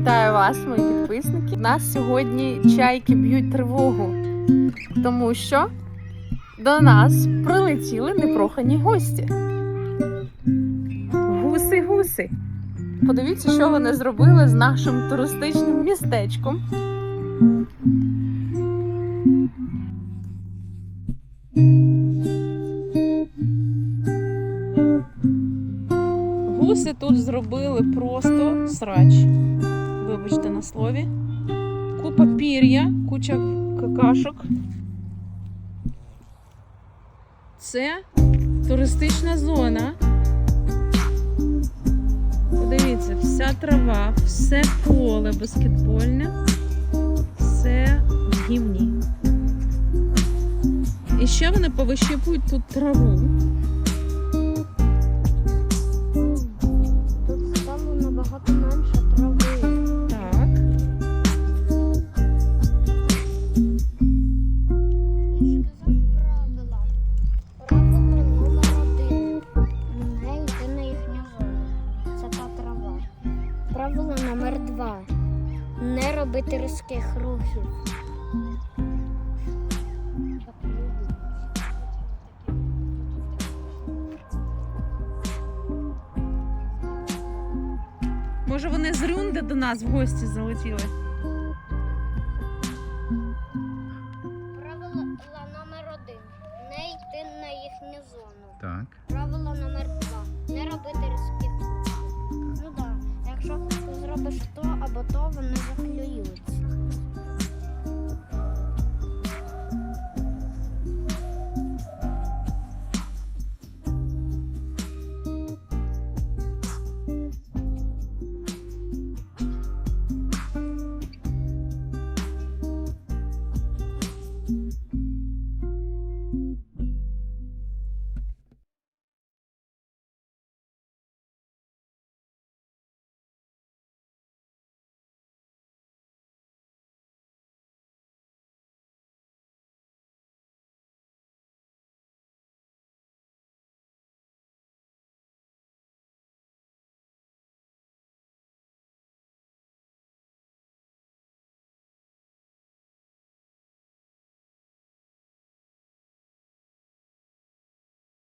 Вітаю вас, мої підписники. У нас сьогодні чайки б'ють тривогу, тому що до нас прилетіли непрохані гості. Гуси-гуси. Подивіться, що вони зробили з нашим туристичним містечком. Гуси тут зробили просто срач. Вибачте на слові. Купа пір'я, куча какашок. Це туристична зона. Подивіться, вся трава, все поле баскетбольне, все в гімні. І ще вони повищипують тут траву. Номер два. Не робити різких рухів. Може вони з Рюнди до нас в гості залетіли? Правило номер один. Не йти на їхню зону. Так. Правило номер два. Не робити різких зробиш то або то, вони заклюються.